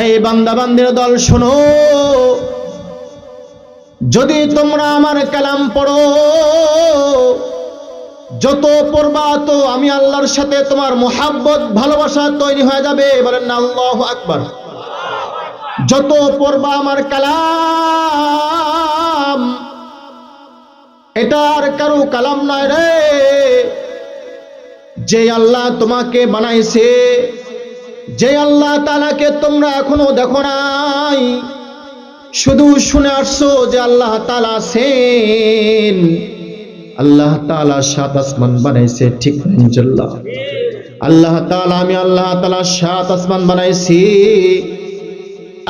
এই বান্দা বান্দির দল, শোনো। যদি তোমরা আমার কালাম পড়ো, যত পড়বা তো আমি আল্লাহর সাথে তোমার মোহাব্বত, ভালোবাসা তৈরি হয়ে যাবে। বলেন না, আল্লাহ আকবার। যত পড়বা আমার কালাম, এটা আর কারও কালাম নয় রে। যে আল্লাহ তোমাকে বানাইছে যে আল্লাহ তালাকে তোমরা এখনও দেখো নাই, শুধু শুনে আসছো যে আল্লাহ তালা আছেন। আল্লাহ তালা সাত আসমান বানাইছে, ঠিক ইনশাল্লাহ আল্লাহ তালা আমি আল্লাহ তালা সাত আসমান বানাইছি,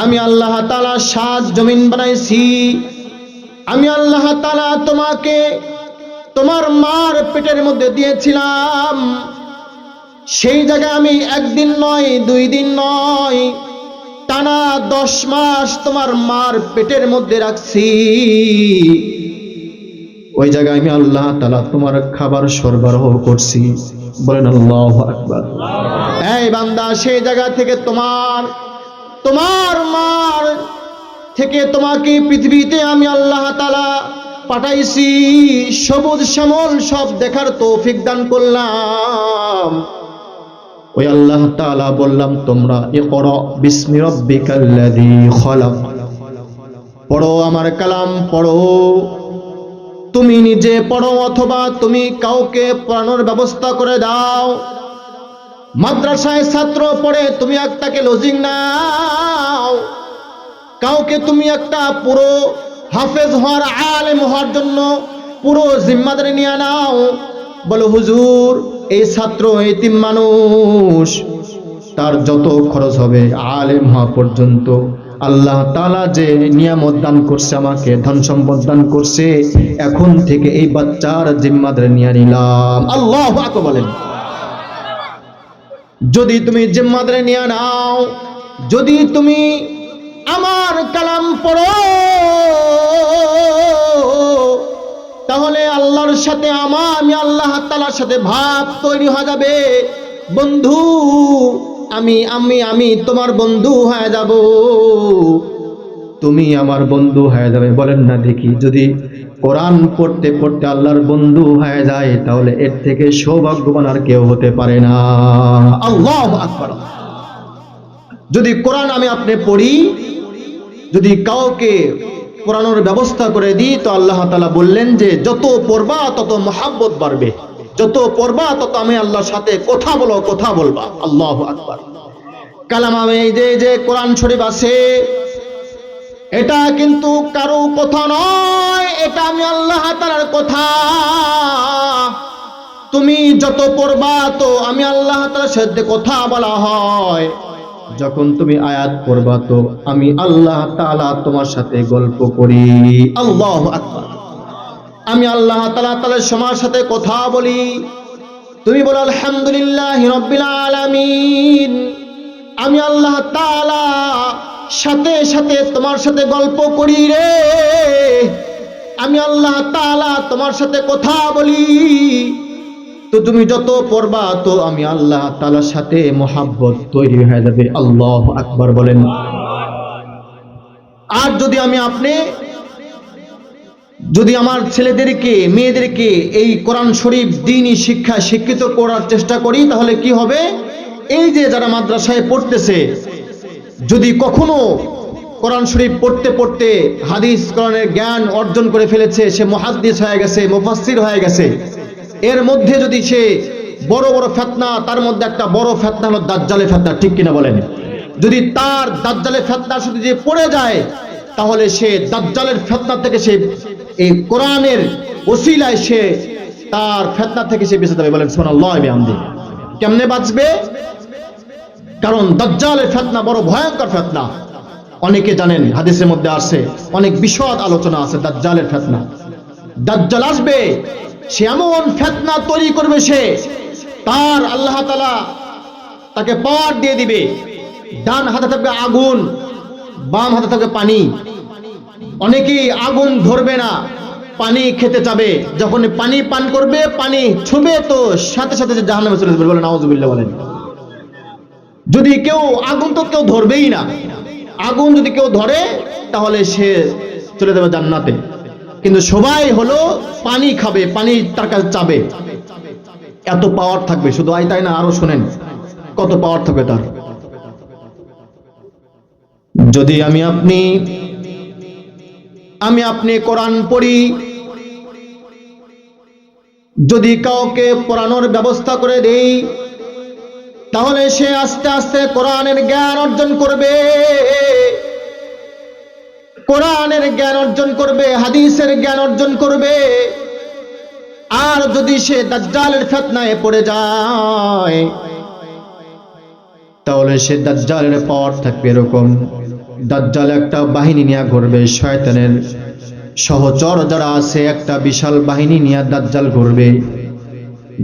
আমি আল্লাহ তালা সাত জমিন বানাইছি, আমি আল্লাহ তালা তোমাকে তোমার মার পেটের মধ্যে দিয়েছিলাম। সেই জায়গায় আমি একদিন নয়, দুই দিন নয়, টানা দশ মাস তোমার মার পেটের মধ্যে রাখছি। ওই জায়গায় আমি আল্লাহ তালা তোমার খাবার সরবরাহ করছি। বলেন আল্লাহ আকবার। এই বান্দা, সেই জায়গা থেকে তোমার তোমার মার থেকে তোমাকে পৃথিবীতে আমি আল্লাহ তালা পাঠাইছি। সবুজ শ্যামল সব দেখার তৌফিক দান করলাম। ওই আল্লাহ তাআলা বললাম, তোমরা এ বিসমি রাব্বিকাল্লাযী খলাক। পড়ো আমার কালাম, পড়ো। তুমি নিজে পড়ো অথবা তুমি কাউকে পড়ানোর ব্যবস্থা করে দাও। মাদ্রাসায় ছাত্র পড়ে তুমি একটাকে লজিং নাও। কাউকে তুমি একটা পুরো হাফেজ হওয়ার আলেম হওয়ার জন্য পুরো জিম্মাদারি নিয়ে নাও। বলো, হুজুর এই ছাত্র এতিম মানুষ, তার যত খরচ হবে, আলেম হওয়া পর্যন্ত আল্লাহ তালা যে নিয়ামত দান করছে আমাকে, ধন সম্পদ দান করছে, এখন থেকে এই বাচ্চার জিম্মাদারি নিয়ে নিলাম। আল্লাহ বলেন। যদি তুমি জিম্মাদারি নিয়ে নাও, যদি তুমি আমার কালাম সাথে আমার আমি আল্লাহ তালার সাথে ভাব তৈরি হয়ে যাবে। বন্ধু আমি আমি আমি তোমার বন্ধু হয়ে যাব। তুমি আমার বন্ধু হয়ে যাবে। বলেন না দেখি যদি কোরআন পড়তে পড়তে আল্লাহর বন্ধু হয়ে যায় তাহলে এর থেকে সৌভাগ্যবান আর কেউ হতে পারে না। আল্লাহ আকবার। যদি কোরআন আমি আপনি পড়ি যদি কাউকে পড়ানোর ব্যবস্থা করে দিই, তো আল্লাহ তালা বললেন যে, যত পড়বা, তত মহাব্বত বাড়বে। যত পড়বা, তত আমি আল্লাহর সাথে কথা বলো, কথা বলবা। আল্লাহ আকবার। আমি যে যে কোরআন শরীফ আছে, এটা কিন্তু কারও কথা নয়, এটা আমি আল্লাহ তালার কথা। তুমি যত পড়বা, তো আমি আল্লাহ তালার সাথে কথা বলা হয়। যখন তুমি আয়াত পড়বা তো আমি আল্লাহ তালা তোমার সাথে গল্প করি। আল্লাহ আমি আল্লাহ তাআলা তাদের সমার সাথে কথা বলি। তুমি বলো, আলহামদুলিল্লাহ আলামিন। আমি আল্লাহ তালা সাথে সাথে তোমার সাথে গল্প করি রে। আমি আল্লাহ তালা তোমার সাথে কথা বলি। তো তুমি যত পড়বা, তো আমি আল্লাহ তালার সাথে মোহাব্বত তৈরি হয়ে যাবে। আল্লাহ আকবার বলেন। আর যদি আমি আপনি, যদি আমার ছেলেদেরকে, মেয়েদেরকে এই কোরআন শরীফ দিনই শিক্ষা শিক্ষিত করার চেষ্টা করি, তাহলে কি হবে? এই যে যারা মাদ্রাসায় পড়তেছে, যদি কখনো কোরআন শরীফ পড়তে পড়তে হাদিস কোরআনের জ্ঞান অর্জন করে ফেলেছে, সে মহাদ্দিস হয়ে গেছে, মুফাসসির হয়ে গেছে এর মধ্যে যদি সে বড় বড় ফেতনা, তার মধ্যে একটা বড় ফেতনা হলো দাজ্জালে ফেতনা, ঠিক কিনা বলেন? যদি তার দাজ্জালে ফেতনা শুধু যে পড়ে যায়, তাহলে সে দাজ্জালের ফেতনা থেকে সে এই কোরআনের ওসিলায় সে তার ফেতনা থেকে সে বেঁচে যাবে। বলেন, সুবহানাল্লাহ, বিহামদি। কেমনে বাঁচবে? কারণ দাজ্জালের ফেতনা বড় ভয়ঙ্কর ফেতনা। অনেকে জানেন, হাদিসের মধ্যে আসে, অনেক বিশদ আলোচনা আছে দাজ্জালের ফেতনা। দাজ্জাল আসবে সে এমন ফেতনা তৈরি করবে সে, তার আল্লাহ তালা তাকে পাওয়ার দিয়ে দিবে। ডান হাতে থাকবে আগুন, বাম হাতে থাকবে পানি। অনেকেই আগুন ধরবে না, পানি খেতে চাবে। যখন পানি পান করবে, পানি ছুবে, তো সাথে সাথে জাহান্নামে চলে যাবে বলেন আউযুবিল্লাহ বলেন। যদি কেউ আগুন তো কেউ ধরবেই না। আগুন যদি কেউ ধরে, তাহলে সে চলে যাবে জান্নাতে। কিন্তু সবাই হলো পানি খাবে, পানি তার কাছে চাবে। এত পাওয়ার থাকবে, শুধু আই তাই না? আরও শোনেন, কত পাওয়ার থাকবে তার? যদি আমি আপনি আমি আপনি কোরআন পড়ি, যদি কাউকে পড়ানোর ব্যবস্থা করে দেই, তাহলে সে আস্তে আস্তে কোরআনের জ্ঞান অর্জন করবে। কোরআনের জ্ঞান অর্জন করবে, হাদিসের জ্ঞান অর্জন করবে। আর যদি সে দাজ্জালের ফেতনায় পড়ে যায়, তাহলে সে দাজ্জালের পাওয়ার থাকবে এরকম। দাজ্জাল একটা বাহিনী নিয়ে ঘুরবে, শয়তানের সহচর যারা আছে, একটা বিশাল বাহিনী নিয়ে দাজ্জাল ঘুরবে।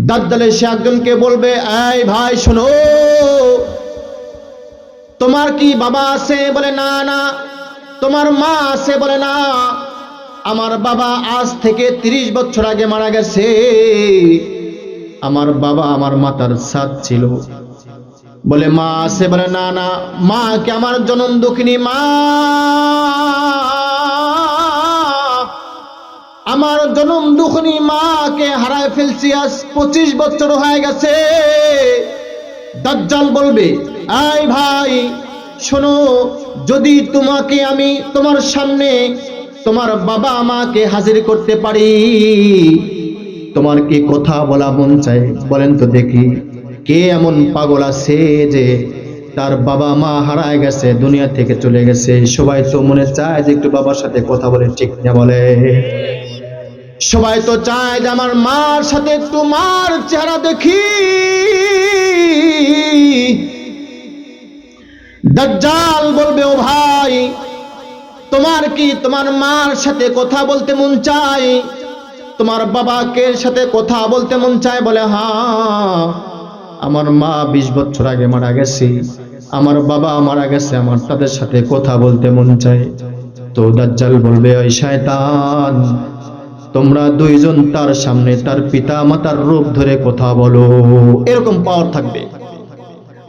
দাজ্জালে সে একজনকে বলবে, এই ভাই, শোনো। তোমার কি বাবা আছে? বলে, না না। তোমার মা আছে বলে না, আমার বাবা আজ থেকে তিরিশ বছর আগে মারা গেছে। আমার বাবা আমার মাতার সাথ ছিল। বলে মা আছে বলে না না, মা কে আমার জনম দুঃখিনী? মা, আমার জনম দুঃখিনী মাকে হারায় ফেলছি, আজ পঁচিশ বছর হয়ে গেছে। দাজ্জাল বলবে আই ভাই শোনো, যদি তোমাকে আমি তোমার সামনে তোমার বাবা মাকে হাজির করতে পারি, তোমার কি কথা বলা মন চাই বলেন তো দেখি, কে এমন পাগল আছে যে তার বাবা মা হারায় গেছে, দুনিয়া থেকে চলে গেছে? সবাই তো মনে চায় যে একটু বাবার সাথে কথা বলে ঠিক না বলে। সবাই তো চায় যে আমার মার সাথে তোমার চেহারা দেখি। দাজ্জাল বলবে, ও ভাই, তোমার কি তোমার মার সাথে কথা বলতে মন চায়? তোমার বাবাকে সাথে কথা বলতে মন চায়? বলে হ্যাঁ আমার মা বিশ বছর আগে মারা গেছে। আমার বাবা মারা গেছে, আমার তাদের সাথে কথা বলতে মন চায়। তো দাজ্জাল বলবে, ওই শয়তান, তোমরা দুইজন তার সামনে তার পিতা মাতার রূপ ধরে কথা বলো। এরকম পাওয়ার থাকবে।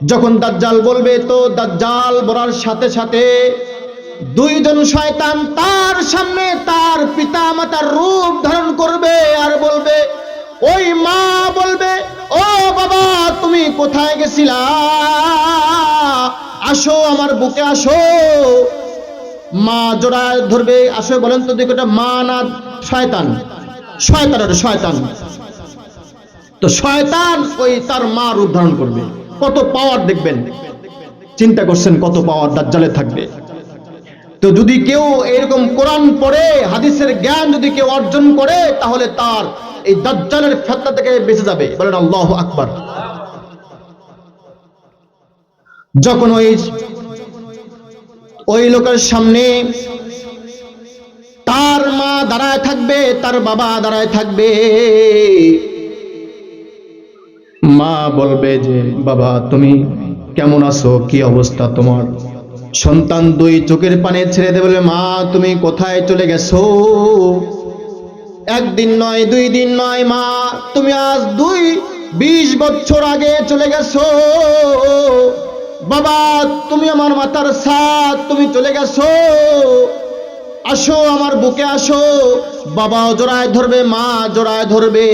যখন দাজ্জাল বলবে, তো দাজ্জাল বলার সাথে সাথে দুইজন শয়তান তার সামনে তার পিতা মাতার রূপ ধারণ করবে আর বলবে, ওই মা বলবে, ও বাবা, তুমি কোথায় গেছিলা? আসো আমার বুকে, আসো। মা জোড়া ধরবে, আসো বলেন তো দেখো মা না শয়তান? শয়তান শয়তান। তো শয়তান ওই তার মা রূপ ধারণ করবে। কত পাওয়ার দেখবেন? চিন্তা করছেন কত পাওয়ার দাজ্জালে থাকবে। তো যদি কেউ এরকম কোরআন পড়ে, হাদিসের জ্ঞান যদি কেউ অর্জন করে, তাহলে তার এই দাজ্জালের ফেতনা থেকে বেঁচে যাবে। বলেন আল্লাহ আকবার। যখন ওই ওই লোকের সামনে তার মা দাঁড়ায় থাকবে, তার বাবা দাঁড়ায় থাকবে মা বলবে যে, বাবা, তুমি কেমন আছো? কি অবস্থা তোমার? সন্তান দুই চোখের পানে ছেড়ে দেবে মা, তুমি কোথায় চলে গেছো? একদিন নয়, দুই দিন নয়, মা, তুমি আজ দুই বিশ বছর আগে চলে গেছো। বাবা, তুমি আমার মাতার সাথ তুমি চলে গেছো। আসো, আমার বুকে আসো। বাবা জোড়ায় ধরবে, মা জোড়ায় ধরবে।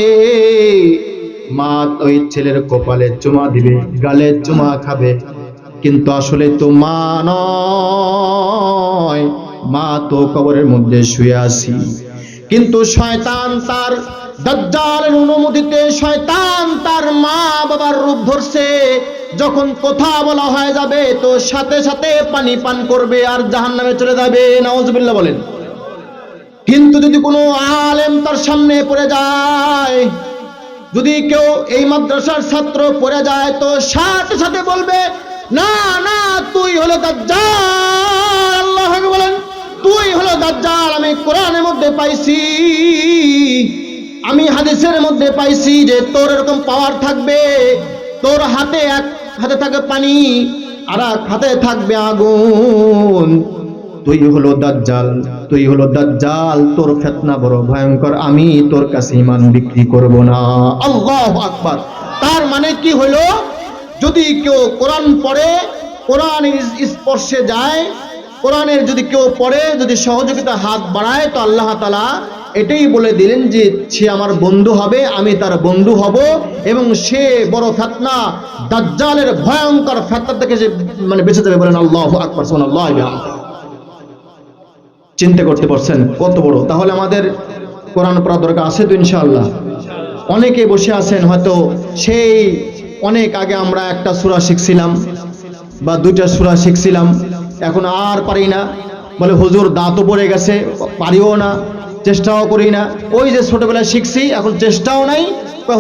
মা ওই ছেলের কপালে চুমা দিবে, গালে চুমা খাবে। কিন্তু আসলে তো মা নয়, মা তো কবরের মধ্যে শুয়ে আছি। কিন্তু শয়তান তার দাজ্জালের অনুমতিতে শয়তান তার মা বাবার রূপ ধরছে। যখন কথা বলা হয়ে যাবে, তো সাথে সাথে পানি পান করবে আর জাহান্নামে চলে যাবে। নাউজুবিল্লাহ বলেন। কিন্তু যদি কোনো আলেম তার সামনে পড়ে যায় যদি কেউ এই মাদ্রাসার ছাত্র পড়ে যায়, তো সাথে সাথে বলবে, না না, তুই হলো আল্লাহ বলেন, তুই হলো দাজ্জাল, আমি কোরআনের মধ্যে পাইছি। আমি হাদিসের মধ্যে পাইছি যে তোর এরকম পাওয়ার থাকবে, তোর হাতে এক হাতে থাকবে পানি, আর এক হাতে থাকবে আগুন। তুই হলো দাজ্জাল, তুই হলো দাজ্জাল, তোর ফেতনা বড় ভয়ঙ্কর, আমি তোর কাছে ইমান বিক্রি করব না। আল্লাহ আকবার। তার মানে কি হলো? যদি কেউ কোরআন পড়ে, কোরআন স্পর্শে যায়, কোরআনের যদি কেউ পড়ে, যদি সহযোগিতা হাত বাড়ায়, তো আল্লাহ তালা এটাই বলে দিলেন যে, সে আমার বন্ধু হবে, আমি তার বন্ধু হব, এবং সে বড় ফেতনা, দাজ্জালের ভয়ঙ্কর ফেতনা থেকে যে মানে বেঁচে যাবে বলেন আল্লাহ আকবর আল্লাহ চিন্তা করতে পারছেন, কত বড়? তাহলে আমাদের কোরআন পড়া দরকার আছে তো ইনশাআল্লাহ। অনেকে বসে আছেন, হয়তো সেই অনেক আগে আমরা একটা সূরা শিখছিলাম বা দুইটা সূরা শিখছিলাম, এখন আর পারি না। বলে, হুজুর, দাঁতও পড়ে গেছে, পারিও না, চেষ্টাও করি না। ওই যে ছোটবেলায় শিখছি, এখন চেষ্টাও নাই।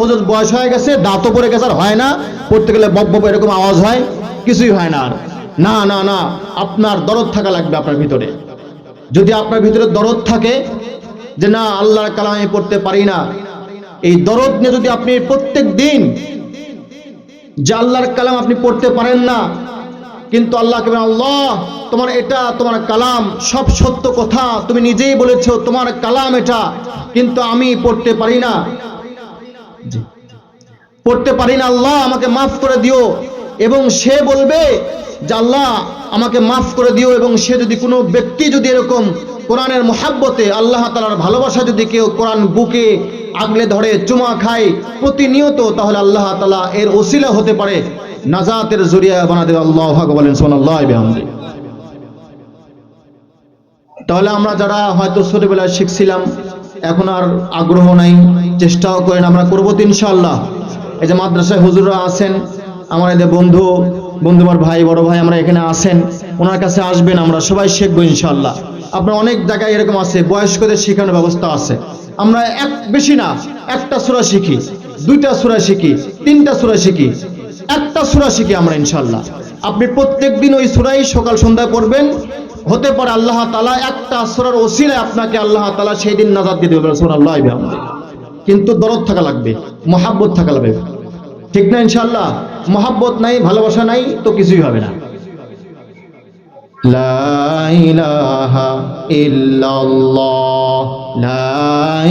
হুজুর, বয়স হয়ে গেছে, দাঁতও পড়ে গেছে, আর হয় না। পড়তে গেলে বব বব এরকম আওয়াজ হয়, কিছুই হয় না আর। না না না, আপনার দরদ থাকা লাগবে আপনার ভিতরে। যদি আপনার ভিতরে দরদ থাকে যে না আল্লাহর কালাম আমি পড়তে পারি না এই দরদ নিয়ে যদি আপনি প্রত্যেক দিন যে আল্লাহর কালাম আপনি পড়তে পারেন না কিন্তু আল্লাহ বলেন, আল্লাহ তোমার এটা তোমার কালাম সব সত্য কথা তুমি নিজেই বলেছ তোমার কালাম এটা কিন্তু আমি পড়তে পারি না। পড়তে পারি না আল্লাহ আমাকে মাফ করে দিও। এবং সে বলবে যে আল্লাহ আমাকে মাফ করে দিও এবং সে যদি কোনো ব্যক্তি যদি এরকম কোরআনের মহাব্বতে আল্লাহ তালার ভালোবাসা যদি কেউ কোরআন বুকে আগলে ধরে, চুমা খায় প্রতিনিয়ত, তাহলে আল্লাহ তালা এর ওসিলা হতে পারে। নাজাতের জরিয়া বানাতে আল্লাহ বলেন তাহলে আমরা যারা হয়তো ছোটবেলায় শিখছিলাম, এখন আর আগ্রহ নাই, চেষ্টাও করেন, আমরা করব তো ইনশাআল্লাহ। এই যে মাদ্রাসায় হুজুররা আছেন, আমার এদের বন্ধু বন্ধু আমার ভাই, বড় ভাই, আমরা এখানে আসেন ওনার কাছে আসবেন আমরা, সবাই শিখব ইনশাল্লাহ আপনার অনেক জায়গায় এরকম আছে, বয়স্কদের শেখানোর ব্যবস্থা আছে। আমরা এক, বেশি না, একটা সুরা শিখি, দুইটা সুরা শিখি, তিনটা সুরা শিখি, একটা সুরা শিখি আমরা ইনশাল্লাহ আপনি প্রত্যেক দিন ওই সুরাই সকাল সন্ধ্যায় পড়বেন, হতে পারে আল্লাহ তালা একটা সুরার ওসিলায় আপনাকে আল্লাহ তালা সেই দিন নাজাদ দিয়ে দেবে সুর আল্লাহ কিন্তু দরদ থাকা লাগবে, মহাব্বত থাকা লাগবে। ঠিক না ইনশাআল্লাহ মহাব্বত নাই ভালোবাসা নাই তো কিছুই হবে না লা ইলাহা ইল্লাল্লাহ লা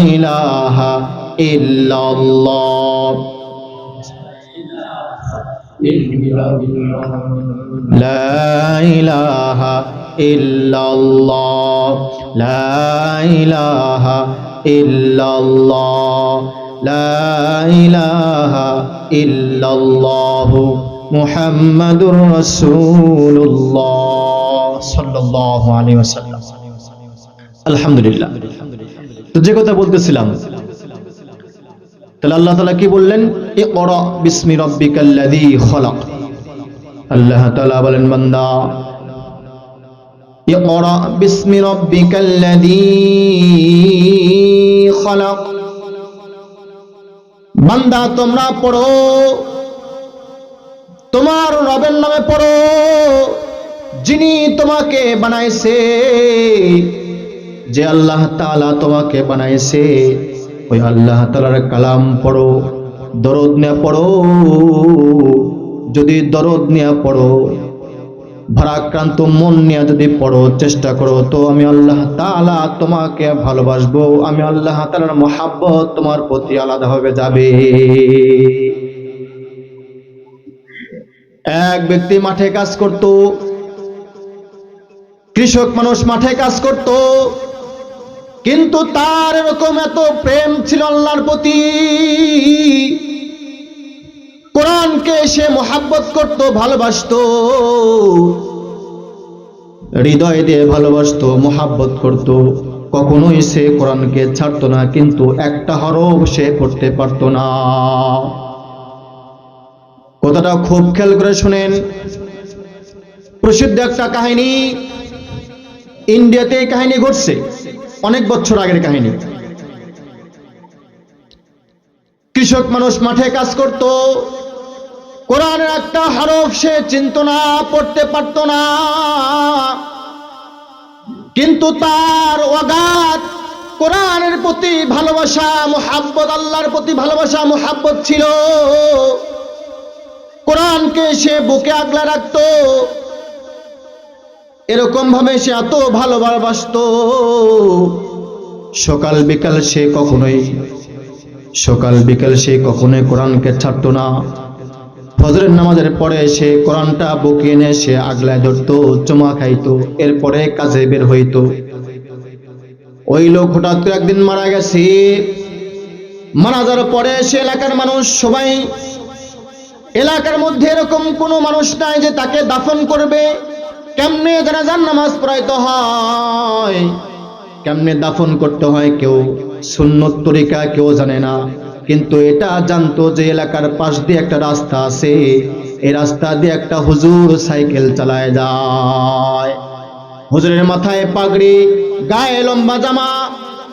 ইলাহা ইল্লাল্লাহ لا إله إلا الله لا إله إلا الله لا إله إلا الله محمد إلا الله محمد رسول الله صلى الله عليه وسلم الحمد لله تجي کو تبوت کے سلام تلا اللہ تعالیٰ کی اقرأ بسم ربك الذي خلق الله تعالیٰ بلن بندہ اقرأ بسم ربك الذي خلق বান্দা, তোমরা পড়ো। তোমার রবের নামে পড়ো। যিনি তোমাকে বানাইছে, যে আল্লাহ তাআলা তোমাকে বানাইছে, ওই আল্লাহ তাআলার কালাম পড়ো, দরদ নিয়ে পড়ো। যদি দরদ নিয়ে পড়ো ভারাক্রান্ত মন নিয়ে যদি পড়ো, চেষ্টা করো, তো আমি আল্লাহ তাআলা তোমাকে ভালোবাসবো। আমি আল্লাহ তাআলার মহাব্বত তোমার প্রতি আলাদাভাবে যাবে। এক ব্যক্তি মাঠে কাজ করত, কৃষক মানুষ মাঠে কাজ করত, কিন্তু তার এরকম এত প্রেম ছিল আল্লাহর প্রতি। কোরআনকে সে মোহাব্বত করত, ভালোবাসতো, হৃদয় দিয়ে ভালোবাসতো, মোহাব্বত করত। কখনোই সে কোরআনকে ছাড়তো না, কিন্তু একটা হরফ সে পড়তে পারতো না। কথাটা খুব খেয়াল করে শুনেন। প্রসিদ্ধ একটা কাহিনী, ইন্ডিয়াতে কাহিনী ঘটছে, অনেক বছর আগের কাহিনী। কৃষক মানুষ মাঠে কাজ করত কোরআনের একটা হরফ সে চিনত না, পড়তে পারত না। কিন্তু তার অগাধ কোরআনের প্রতি ভালোবাসা, মোহাব্বত, আল্লাহর প্রতি ভালোবাসা, মোহাব্বত ছিল। কোরআনকে সে বুকে আগলা রাখতো। এরকম ভাবে সে এত ভালোবাসত। সকাল বিকাল সে কখনোই, সকাল বিকাল সে কখনোই কোরআনকে ছাড়তো না। ফজরের নামাজের পরে সে কোরআনটা বুকে এনে সে আগলায় ধরতো, চুমা খাইতো, এরপরে কাজে বের হইতো। ওই লোক হঠাৎ করে একদিন মারা গেছে। মারা যাওয়ার পরে সে এলাকার মানুষ সবাই, এলাকার মধ্যে এরকম কোনো মানুষ নাই যে তাকে দাফন করবে। কেমনে জানাজার নামাজ পড়াইতে হয়? কেমনে দাফন করতে হয় কেউ? সুন্নত তরিকা কেউ জানে না। কিন্তু এটা জানতো যে এলাকার পাশ দিয়ে একটা রাস্তা আছে। এই রাস্তা দিয়ে একটা হুজুর সাইকেল চালায় যায়। হুজুরের মাথায় পাগড়ি, গায়ে লম্বা জামা,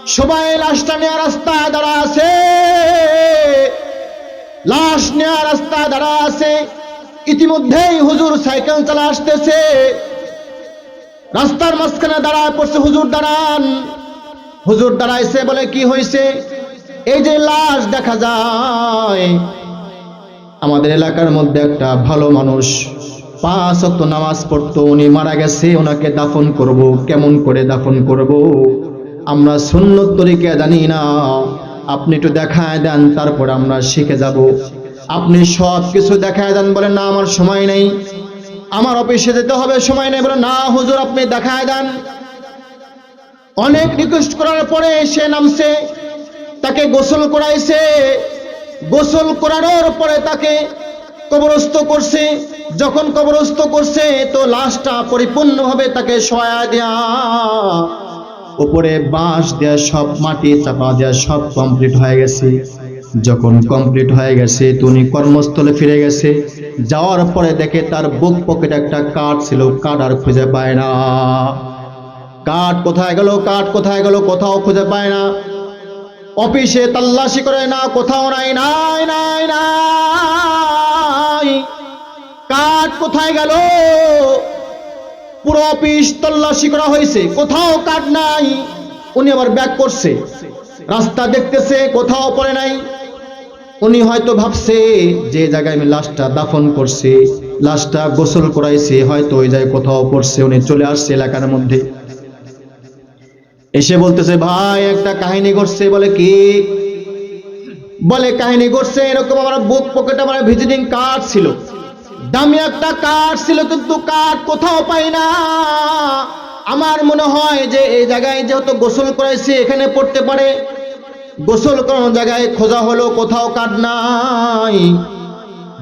সবাই লাশটা নেওয়া রাস্তায় দাঁড়া আছে। লাশ নেওয়া রাস্তায় দাঁড়া আছে। ইতিমধ্যেই হুজুর সাইকেল চালা আসতেছে। রাস্তার মাঝখানে দাঁড়ায় পড়ছে হুজুর দাঁড়ান। হুজুর দাঁড়াইছে বলে কি হয়েছে এই যে লাশ দেখা যায়, আমাদের এলাকার মধ্যে একটা ভালো মানুষ, পাঁচ অক্ত নামাজ পড়তো, উনি মারা গেছে, ওনাকে দাফন করব, কেমন করে দাফন করব? আমরা সুন্নত তরিকা জানি না। আপনি একটু দেখায় দেন, তারপর আমরা শিখে যাব। আপনি সব কিছু দেখায় দেন, বলেন, না, আমার সময় নেই। আমার অফিসে যেতে হবে, সময় নেই বলে না, হুজুর, আপনি দেখায় দেন। অনেক রিকোয়েস্ট করার পরে সে নামছে। তাকে গোসল করাইছে। গোসল করানোর পরে তাকে কবরস্থ করছে। যখন কবরস্থ করছে, তো লাশটা পরিপূর্ণভাবে তাকে সয়া দেয়া। উপরে বাঁশ দেয়া, সব মাটি চাপা দেয়া, সব কমপ্লিট হয়ে গেছে। যখন কমপ্লিট হয়ে গেছে, তো উনি কর্মস্থলে ফিরে গেছে। যাওয়ার পরে দেখে তার বুক পকেটে একটা কাঠ ছিল, কাঠ আর খুঁজে পায় না। কাঠ কোথায় গেল, কাঠ কোথায় গেল, কোথাও খুঁজে পায় না। অফিসে তল্লাশি করে না, কোথাও নাই নাই নাই নাই। কাঠ কোথায় গেল? পুরো অফিস তল্লাশি করা হয়েছে, কোথাও কাঠ নাই। উনি আবার ব্যাক করছে, রাস্তা দেখতেছে, কোথাও পড়ে নাই। উনি হয়তো ভাবছে, যে জায়গায় আমি লাশটা দাফন করছি, লাশটা গোসল করাইছি, হয়তো ওই জায়গায় কোথাও পড়ছে, উনি চলে আসছে এলাকার মধ্যে। এসে বলতেছে, ভাই, একটা কাহিনী ঘটছে। বলে কি? বলে, কাহিনী ঘটছে এরকম আমার বুক পকেটে আমার ভিজিটিং কার্ড ছিল। দামি একটা কার্ড ছিল, কিন্তু কার্ড কোথাও পাই না। আমার মনে হয় যে এই জায়গায় যেহেতু গোসল করাইছি, এখানে পড়তে পারে। গোসল করানো জায়গায় খোঁজা হলো কোথাও কার্ড নাই।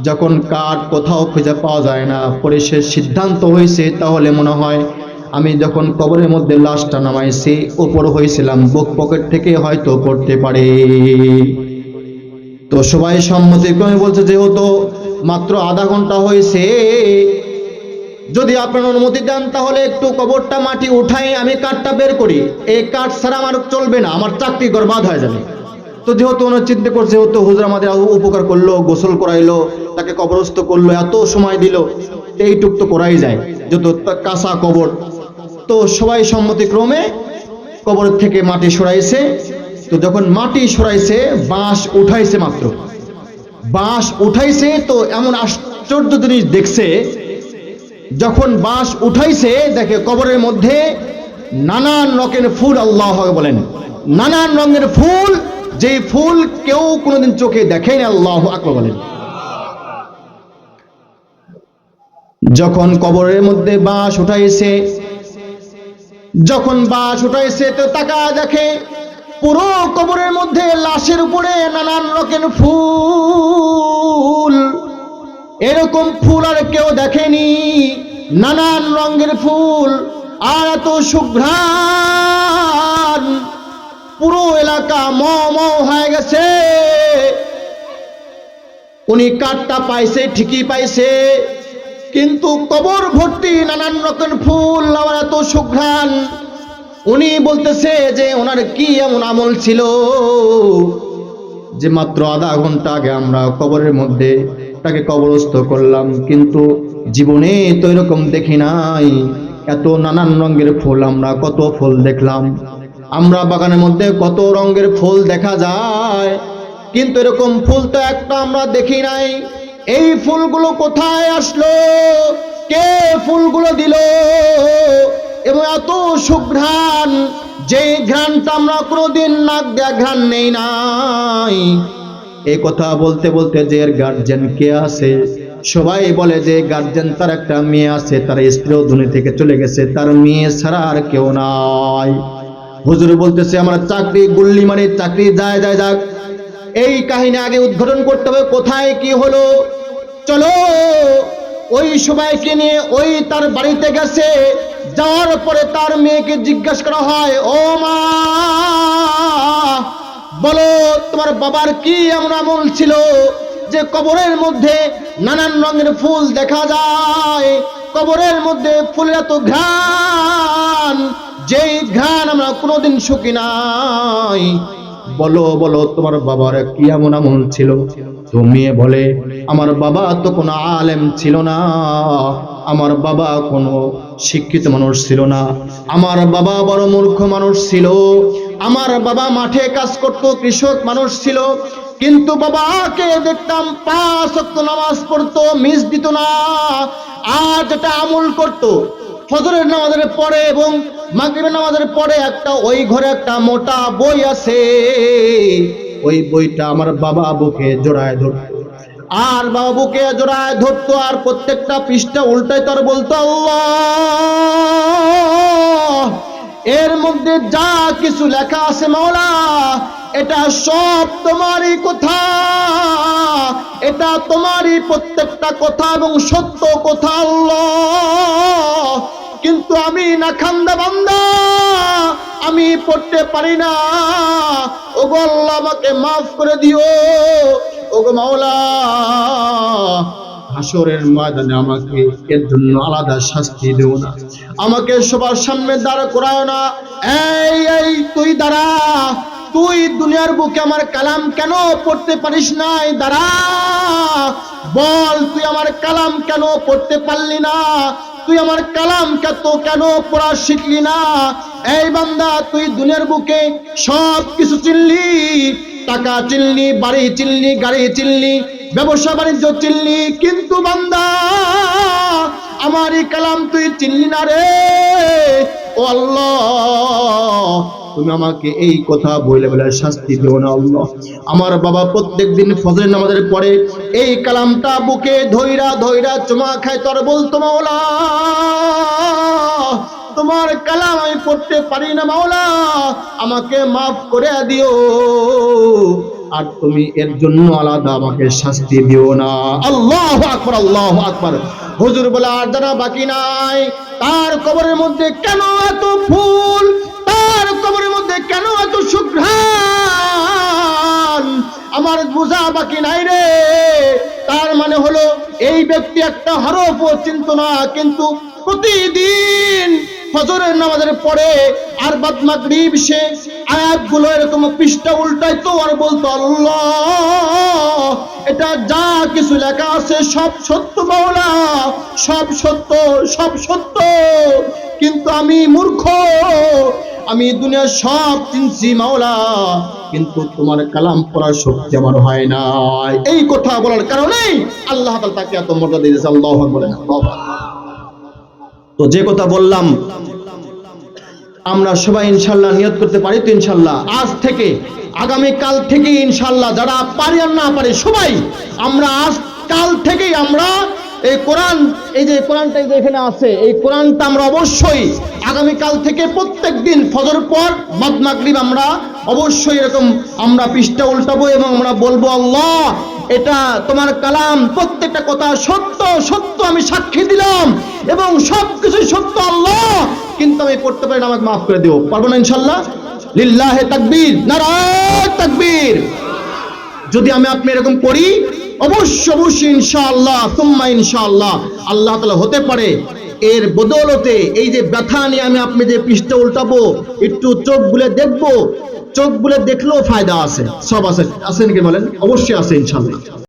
যখন কার্ড কোথাও খুঁজে পাওয়া যায় না, পরে সে সিদ্ধান্ত হয়েছে, তাহলে মনে হয় আমি যখন কবরের মধ্যে লাশটা নামাইছি, উপর হয়েছিলাম বুক পকেট থেকে হয়তো পড়তে পারে। তো সবাই সম্মতিক্রমে বলছে যেহেতু মাত্র আধা ঘণ্টা হয়েছে যদি আপনার অনুমতি দেন, তাহলে একটু কবরটা মাটি উঠাই, আমি কাঠটা বের করি। এই কাঠ ছাড়া আমার চলবে না, আমার চাকরি বরবাদ হয়ে যাবে। তো যেহেতু ওনার চিন্তা করছে, যেহেতু হুজুর আমাদের উপকার করল, গোসল করাইলো, তাকে কবরস্থ করল, এত সময় দিল এইটুক তো করাই যায়, যত কাঁচা কবর। তো সবাই সম্মতিক্রমে কবর থেকে মাটি সরাইছে। তো যখন মাটি সরাইছে, বাঁশ উঠাইছে মাত্র। বাঁশ উঠাইছে তো এমন আশ্চর্য জিনিস দেখছে, যখন বাঁশ উঠাইছে, দেখে কবরের মধ্যে নানান রকমের ফুল আল্লাহ বলেন। নানান রঙের ফুল, যে ফুল কেউ কোনোদিন চোখে দেখেনি আল্লাহ আকবর বলেন। যখন কবরের মধ্যে বাঁশ উঠাইছে যখন বাঁশ উঠাইছে, তো তাকা দেখে পুরো কবরের মধ্যে লাশের উপরে নানান রকমের ফুল। এরকম ফুল আর কেউ দেখেনি, নানান রঙের ফুল। আর এত সুঘ্রাণ, পুরো এলাকা ম ম হয়ে গেছে। উনি কাঠটা পাইছে, ঠিকই পাইছে। কিন্তু কবর ভর্তি নানান রকম ফুল আবার এত সুঘ্রাণ। উনি বলতেছে যে ওনার কি এমন আমল ছিল যে মাত্র আধা ঘণ্টা আগে আমরা কবরের মধ্যে তাকে কবরস্থ করলাম, কিন্তু জীবনে তো এরকম দেখি নাই। এত নানান রঙের ফুল আমরা, কত ফুল দেখলাম। আমরা বাগানের মধ্যে কত রঙের ফুল দেখা যায়, কিন্তু এরকম ফুল তো একটা আমরা দেখি নাই। এই ফুলগুলো কোথায় আসলো? কে ফুলগুলো দিল? এবং এত সুঘ্রাণ যে ঘ্রাণটা আমরা কোনোদিন নাক দেয়া ঘ্রাণ নেই নাই। এই কথা বলতে বলতে যে এর গার্জেন কে আছে, সবাই বলে যে গার্জেন তার একটা মেয়ে আছে, তার স্ত্রীও দুনি থেকে চলে গেছে, তার মেয়ে ছাড়া আর কেউ নাই। হুজুর বলতেছে, আমার চাকরি গুল্লি মানে চাকরি যায় যায় যাক। এই কাহিনী আগে উদ্ঘাটন করতে হবে। কোথায়, কি হলো? চলো, ওই সবাইকে নিয়ে ওই তার বাড়িতে গেছে। যাওয়ার পরে তার মেয়েকে জিজ্ঞাসা করা হয়, ও মা, বলো, তোমার বাবার কি এমন আমল ছিল যে কবরের মধ্যে নানান রঙের ফুল দেখা যায়? কবরের মধ্যে ফুলের এত ঘ্রাণ, যেই ঘ্রাণ আমরা কোনোদিন শুকি নাই। বলো বলো, তোমার বাবার কি এমন আমল ছিল? তো মেয়ে বলে, আমার বাবা তো কোনো আলেম ছিল না, আমার বাবা কোনো শিক্ষিত মানুষ ছিল না, আমার বাবা বড় মূর্খ মানুষ ছিল, আমার বাবা মাঠে কাজ করত, কৃষক মানুষ ছিল, কিন্তু বাবাকে দেখতাম পাঁচ নামাজ পড়তো, মিস দিত না আর যেটা আমল করতো। ফজরের নামাজের পরে এবং মাগরিবের নামাজের পরে একটা, ওই ঘরে একটা মোটা বই আছে। ওই বইটা আমার বাবা বুকে জোড়ায় ধরতো। আর বাবা বুকে জোড়ায় ধরতো আর প্রত্যেকটা পৃষ্ঠা উল্টাই তার বলতো এর মধ্যে যা কিছু লেখা আছে মাওলা, এটা সব তোমারই কথা। এটা তোমারই প্রত্যেকটা কথা এবং সত্য কথা, আল্লাহ। কিন্তু আমি না খান্দা বান্দা। আমি পড়তে পারি না। ও আল্লাহ আমাকে মাফ করে দিও। ও গো মাওলা হাসরের ময়দানে আমাকে এর জন্য আলাদা শাস্তি দেও না। আমাকে সবার সামনে দাঁড় করায় না। এই এই, তুই দাঁড়া। তুই দুনিয়ার বুকে আমার কালাম কেন পড়তে পারিস নাই? দাঁড়া। বল, তুই আমার কালাম কেন পড়তে পারলি না? তুই আমার কালাম কত কেন পড়া শিখলি না? এই বান্দা, তুই দুনিয়ার বুকে সব কিছু চিনলি। টাকা চিনলি, বাড়ি চিনলি, গাড়ি চিনলি, ব্যবসা, বাণিজ্য চিনলি। কিন্তু বান্দা, আমার এই কালাম তুই চিনলি না রে। ও আল্লাহ তুমি আমাকে এই কথা বলে বলে শাস্তি দিও না আল্লাহ। আমার বাবা প্রত্যেক দিন ফজরের নামাজের পরে এই কালামটা বুকে ধইরা ধইরা চুমা খায়, তোর বলতো, মাওলা, তোমার কালাম আমি পড়তে পারি না, মাওলা, আমাকে মাফ করে দিও। আর তুমি এর জন্য আলাদা আমাকে শাস্তি দিও না। আল্লাহ আকবার আল্লাহ আকবার। হুজুর বলে, আর জানা বাকি নাই। তার কবরের মধ্যে কেন এত ফুল? তার কবরের মধ্যে কেন এত সুঘ্রাণ? আমার বোঝা বাকি নাই রে। তার মানে হলো, এই ব্যক্তি একটা হরফ চিন্ত না, কিন্তু প্রতিদিন ফজরের নামাজের পরে আর বাদ মাগরিব সে আয়াতগুলো এরকম পৃষ্ঠা উল্টাইতো আর বলতো, আল্লাহ, এটা যা কিছু লেখা আছে সব সত্য মাওলা, সব সত্য সব সত্য। কিন্তু আমি মূর্খ, আমি দুনিয়ার সব চিনছি মাওলা, কিন্তু তোমার কালাম পড়ার শক্তি আমার হয় না এই কথা বলার কারণেই আল্লাহ তাকে এত মর্যাদা দিয়েছে, আল্লাহ বলেন তো যে কথা বললাম, আমরা সবাই ইনশাল্লাহ নিয়ত করতে পারি তো ইনশাল্লাহ। আজ থেকে আগামী কাল থেকে ইনশাল্লাহ যারা পারি আর না পারে, সবাই আমরা আজ, কাল থেকেই আমরা এই কোরআন, এই যে কোরআনটা যে এখানে আছে, এই কোরআনটা আমরা অবশ্যই আগামী কাল থেকে প্রত্যেক দিন ফজর পর বাদ মাগরিব আমরা অবশ্যই এরকম আমরা পৃষ্ঠা উল্টাবো এবং আমরা বলব, আল্লাহ এটা তোমার কালাম, প্রত্যেকটা কথা সত্য সত্য আমি সাক্ষী দিলাম এবং সব কিছুই সত্য আল্লাহ। কিন্তু আমি পড়তে পারি না, আমাকে মাফ করে দিও। পারব না ইনশাল্লাহ লিল্লাহে তাকবীর, নারায় তাকবীর। যদি আমি আপনি এরকম করি, অবশ্য, অবশ্যই ইনশাআল্লাহ তুম্মা ইনশাআল্লাহ, আল্লাহ তাআলা হতে পারে। এর বদৌলতে এই যে ব্যথা নিয়ে আমি আপনি যে পৃষ্ঠে উল্টাবো, একটু চোখ বুলে দেখব চোখ বুলে দেখলেও ফায়দা আছে সব আছে। আছে নাকি বলেন? অবশ্যই আছে ইনশাআল্লাহ